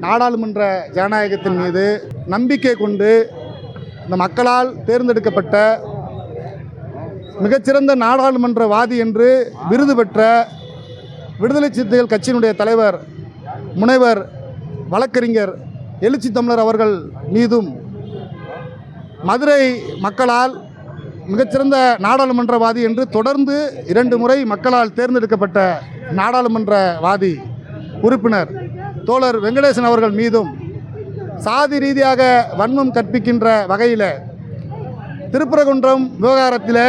நாடாளுமன்ற ஜனநாயகத்தின் மீது நம்பிக்கை கொண்டு இந்த மக்களால் தேர்ந்தெடுக்கப்பட்ட மிகச்சிறந்த நாடாளுமன்றவாதி என்று விருது பெற்ற விடுதலை சிறுத்தைகள் கட்சியினுடைய தலைவர் முனைவர் வழக்கறிஞர் எழுச்சி தமிழர் அவர்கள் மீதும் மதுரை மக்களால் மிகச்சிறந்த நாடாளுமன்றவாதி என்று தொடர்ந்து இரண்டு முறை மக்களால் தேர்ந்தெடுக்கப்பட்ட நாடாளுமன்றவாதி உறுப்பினர் தோழர் வெங்கடேசன் அவர்கள் மீதும் சாதி ரீதியாக வன்மம் கற்பிக்கின்ற வகையில் திருப்பரங்குன்றம் விவகாரத்தில்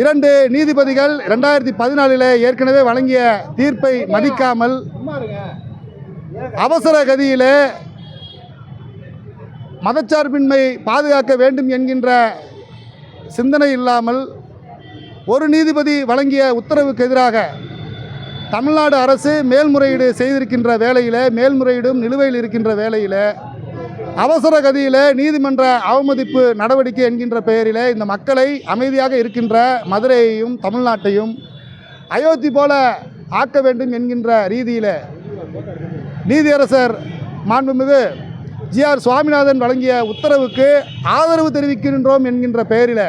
இரண்டு நீதிபதிகள் ரெண்டாயிரத்தி பதினாலில் ஏற்கனவே வழங்கிய தீர்ப்பை மதிக்காமல் அவசர கதியிலே மதச்சார்பின்மை பாதுகாக்க வேண்டும் என்கின்ற சிந்தனை இல்லாமல் ஒரு நீதிபதி வழங்கிய உத்தரவுக்கு எதிராக தமிழ்நாடு அரசு மேல்முறையீடு செய்திருக்கின்ற வேளையில் மேல்முறையீடும் நிலுவையில் இருக்கின்ற வேளையில் அவசர கதியில் நீதிமன்ற அவமதிப்பு நடவடிக்கை என்கின்ற பெயரில் இந்த மக்களை அமைதியாக இருக்கின்ற மதுரையையும் தமிழ்நாட்டையும் அயோத்தி போல ஆக்க வேண்டும் என்கின்ற ரீதியில் நீதியரசர் மாண்புமிகு ஜிஆர் சுவாமிநாதன் வழங்கிய உத்தரவுக்கு ஆதரவு தெரிவிக்கின்றோம் என்கின்ற பெயரில்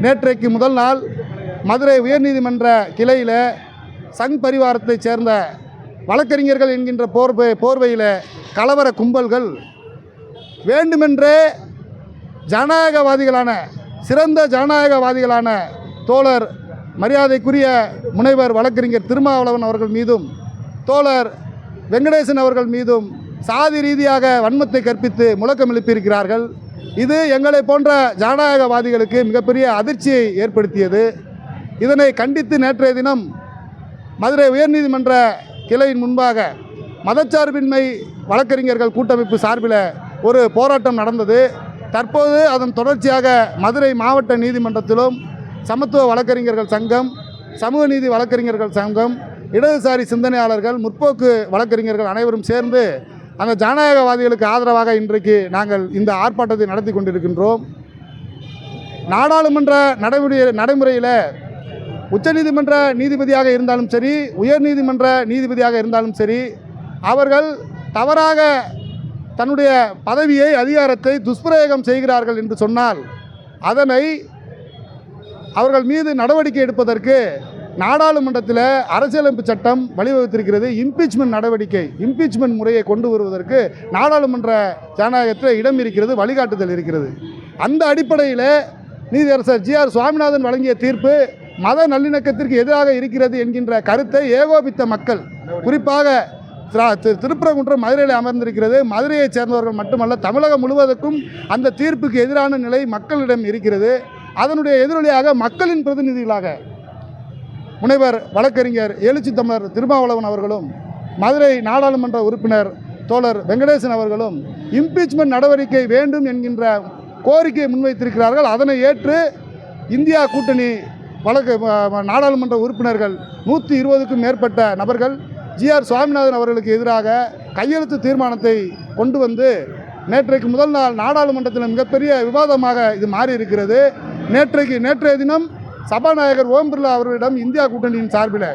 நேற்றைக்கு முதல் நாள் மதுரை உயர்நீதிமன்ற கிளையில் சங் பரிவாரத்தைச் சேர்ந்த வழக்கறிஞர்கள் என்கின்ற போர்வை போர்வையில் கலவர கும்பல்கள் வேண்டுமென்றே ஜனநாயகவாதிகளான சிறந்த ஜனநாயகவாதிகளான தோழர் மரியாதைக்குரிய முனைவர் வழக்கறிஞர் திருமாவளவன் அவர்கள் மீதும் தோழர் வெங்கடேசன் அவர்கள் மீதும் சாதி ரீதியாக வன்மத்தை கற்பித்து முழக்கம் எழுப்பியிருக்கிறார்கள். இது எங்களை போன்ற ஜனநாயகவாதிகளுக்கு மிகப்பெரிய அதிர்ச்சியை ஏற்படுத்தியது. இதனை கண்டித்து நேற்றைய தினம் மதுரை உயர்நீதிமன்ற கிளையின் முன்பாக மதச்சார்பின்மை வழக்கறிஞர்கள் கூட்டமைப்பு சார்பில் ஒரு போராட்டம் நடந்தது. தற்போது அதன் தொடர்ச்சியாக மதுரை மாவட்ட நீதிமன்றத்திலும் சமத்துவ வழக்கறிஞர்கள் சங்கம் சமூக நீதி வழக்கறிஞர்கள் சங்கம் இடதுசாரி சிந்தனையாளர்கள் முற்போக்கு வழக்கறிஞர்கள் அனைவரும் சேர்ந்து அந்த ஜனநாயகவாதிகளுக்கு ஆதரவாக இன்றைக்கு நாங்கள் இந்த ஆர்ப்பாட்டத்தை நடத்தி கொண்டிருக்கின்றோம். நாடாளுமன்ற நடைமுறை நடைமுறையில் உச்சநீதிமன்ற நீதிபதியாக இருந்தாலும் சரி உயர்நீதிமன்ற நீதிபதியாக இருந்தாலும் சரி அவர்கள் தவறாக தன்னுடைய பதவியை அதிகாரத்தை துஷ்பிரயோகம் செய்கிறார்கள் என்று சொன்னால் அதனை அவர்கள் மீது நடவடிக்கை எடுப்பதற்கு நாடாளுமன்றத்தில் அரசியலமைப்பு சட்டம் வழிவகுத்திருக்கிறது. இம்பீச்மெண்ட் நடவடிக்கை இம்பீச்மெண்ட் முறையை கொண்டு வருவதற்கு நாடாளுமன்ற ஜனநாயகத்தில் இடம் இருக்கிறது வழிகாட்டுதல் இருக்கிறது. அந்த அடிப்படையில் நீதியரசர் ஜிஆர் சுவாமிநாதன் வழங்கிய தீர்ப்பு மத நல்லிணக்கத்திற்கு எதிராக இருக்கிறது என்கின்ற கருத்தை ஏகோபித்த மக்கள் குறிப்பாக திரு- திருப்பரங்குன்றம் மதுரையில் அமர்ந்திருக்கிறது. மதுரையைச் சேர்ந்தவர்கள் மட்டுமல்ல தமிழகம் முழுவதற்கும் அந்த தீர்ப்புக்கு எதிரான நிலை மக்களிடம் இருக்கிறது. அதனுடைய எதிரொலியாக மக்களின் பிரதிநிதிகளாக முனைவர் வழக்கறிஞர் எழுச்சி தமிழர் திருமாவளவன் அவர்களும் மதுரை நாடாளுமன்ற உறுப்பினர் தோழர் வெங்கடேசன் அவர்களும் இம்பீச்மெண்ட் நடவடிக்கை வேண்டும் என்கின்ற கோரிக்கையை முன்வைத்திருக்கிறார்கள். அதனை ஏற்று இந்தியா கூட்டணி வழக்கு நாடாளுமன்ற உறுப்பினர்கள் நூற்றி இருபதுக்கும் மேற்பட்ட நபர்கள் ஜிஆர் சுவாமிநாதன் அவர்களுக்கு எதிராக கையெழுத்து தீர்மானத்தை கொண்டு வந்து நேற்றைக்கு முதல் நாள் நாடாளுமன்றத்தில் மிகப்பெரிய விவாதமாக இது மாறி இருக்கிறது நேற்றைக்கு நேற்றைய தினம் சபாநாயகர் ஓம் பிர்லா அவர்களிடம் இந்தியா கூட்டணியின் சார்பில்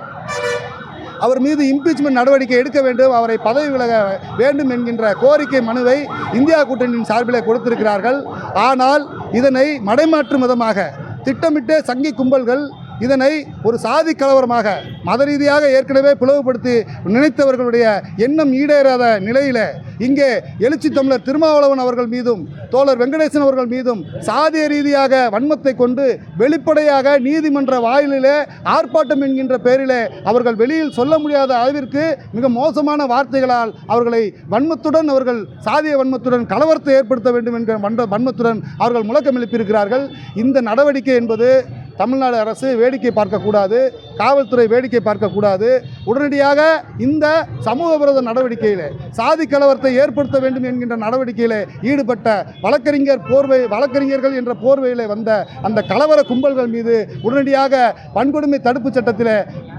அவர் மீது இம்பீச்மெண்ட் நடவடிக்கை எடுக்க வேண்டும் அவரை பதவி விலக வேண்டும் என்கின்ற கோரிக்கை மனுவை இந்தியா கூட்டணியின் சார்பில் கொடுத்திருக்கிறார்கள். ஆனால் இதனை மடைமாற்றும் விதமாக திட்டமிட்டே சங்கி கும்பல்கள் இதனை ஒரு சாதி கலவரமாக மத ரீதியாக ஏற்கனவே பிளவுபடுத்தி நினைத்தவர்களுடைய எண்ணம் ஈடேறாத நிலையில் இங்கே எழுச்சி தமிழர் திருமாவளவன் அவர்கள் மீதும் தோழர் வெங்கடேசன் அவர்கள் மீதும் சாதிய ரீதியாக வன்மத்தை கொண்டு வெளிப்படையாக நீதிமன்ற வாயிலிலே ஆர்ப்பாட்டம் என்கின்ற பெயரிலே அவர்கள் வெளியில் சொல்ல முடியாத அளவிற்கு மிக மோசமான வார்த்தைகளால் அவர்களை வன்மத்துடன் அவர்கள் சாதிய வன்மத்துடன் கலவரத்தை ஏற்படுத்த வேண்டும் என்கிற வன்ற வன்மத்துடன் அவர்கள் முழக்கம் எழுப்பியிருக்கிறார்கள் இந்த நடவடிக்கை என்பது தமிழ்நாடு அரசு வேடிக்கை பார்க்கக்கூடாது காவல்துறை வேடிக்கை பார்க்கக்கூடாது. உடனடியாக இந்த சமூக விரோத நடவடிக்கையில் சாதி கலவரத்தை ஏற்படுத்த வேண்டும் என்கின்ற நடவடிக்கையில் ஈடுபட்ட வழக்கறிஞர் போர்வை வழக்கறிஞர்கள் என்ற போர்வையில் வந்த அந்த கலவர கும்பல்கள் மீது உடனடியாக வன்கொடுமை தடுப்பு சட்டத்தில்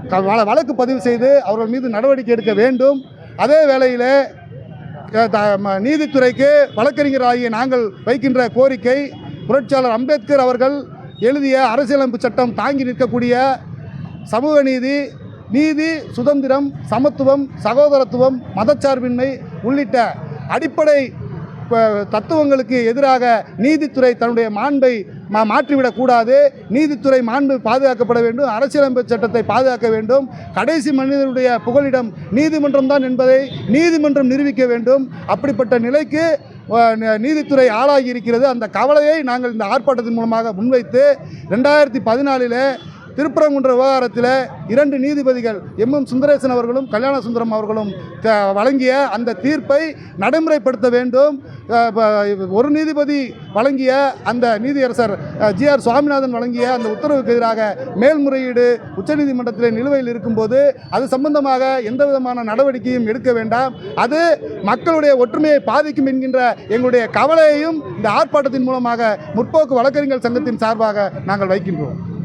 க- வழக்கு பதிவு செய்து அவர்கள் மீது நடவடிக்கை எடுக்க வேண்டும். அதே வேளையில் த- ம- நீதித்துறைக்கு வழக்கறிஞராகிய நாங்கள் வைக்கின்ற கோரிக்கை புரட்சியாளர் அம்பேத்கர் அவர்கள் எழுதிய அரசியலமைப்பு சட்டம் தாங்கி நிற்கக்கூடிய சமூக நீதி நீதி சுதந்திரம் சமத்துவம் சகோதரத்துவம் மதச்சார்பின்மை உள்ளிட்ட அடிப்படை தத்துவங்களுக்கு எதிராக நீதித்துறை தன்னுடைய மாண்பை மா மாற்றிவிடக்கூடாது நீதித்துறை மாண்பு பாதுகாக்கப்பட வேண்டும். அரசியலமைப்பு சட்டத்தை பாதுகாக்க வேண்டும். கடைசி மனிதனுடைய புகலிடம் நீதிமன்றம் தான் என்பதை நீதிமன்றம் நிரூபிக்க வேண்டும். அப்படிப்பட்ட நிலைக்கு நீதித்துறை ஆளாகி இருக்கிறது. அந்த கவலையை நாங்கள் இந்த ஆர்ப்பாட்டத்தின் மூலமாக முன்வைத்து ரெண்டாயிரத்தி பதினாலில் திருப்பரங்குன்ற விவகாரத்தில் இரண்டு நீதிபதிகள் எம் எம் சுந்தரேசன் அவர்களும் கல்யாண சுந்தரம் அவர்களும் வழங்கிய அந்த தீர்ப்பை நடைமுறைப்படுத்த வேண்டும். ஒரு நீதிபதி வழங்கிய அந்த நீதியரசர் ஜி ஆர் சுவாமிநாதன் வழங்கிய அந்த உத்தரவுக்கு எதிராக மேல்முறையீடு உச்சநீதிமன்றத்தில் நிலுவையில் இருக்கும்போது அது சம்பந்தமாக எந்த விதமான நடவடிக்கையும் எடுக்க வேண்டாம். அது மக்களுடைய ஒற்றுமையை பாதிக்கும் என்கின்ற எங்களுடைய கவலையையும் இந்த ஆர்ப்பாட்டத்தின் மூலமாக முற்போக்கு வழக்கறிஞர் சங்கத்தின் சார்பாக நாங்கள் வைக்கின்றோம்.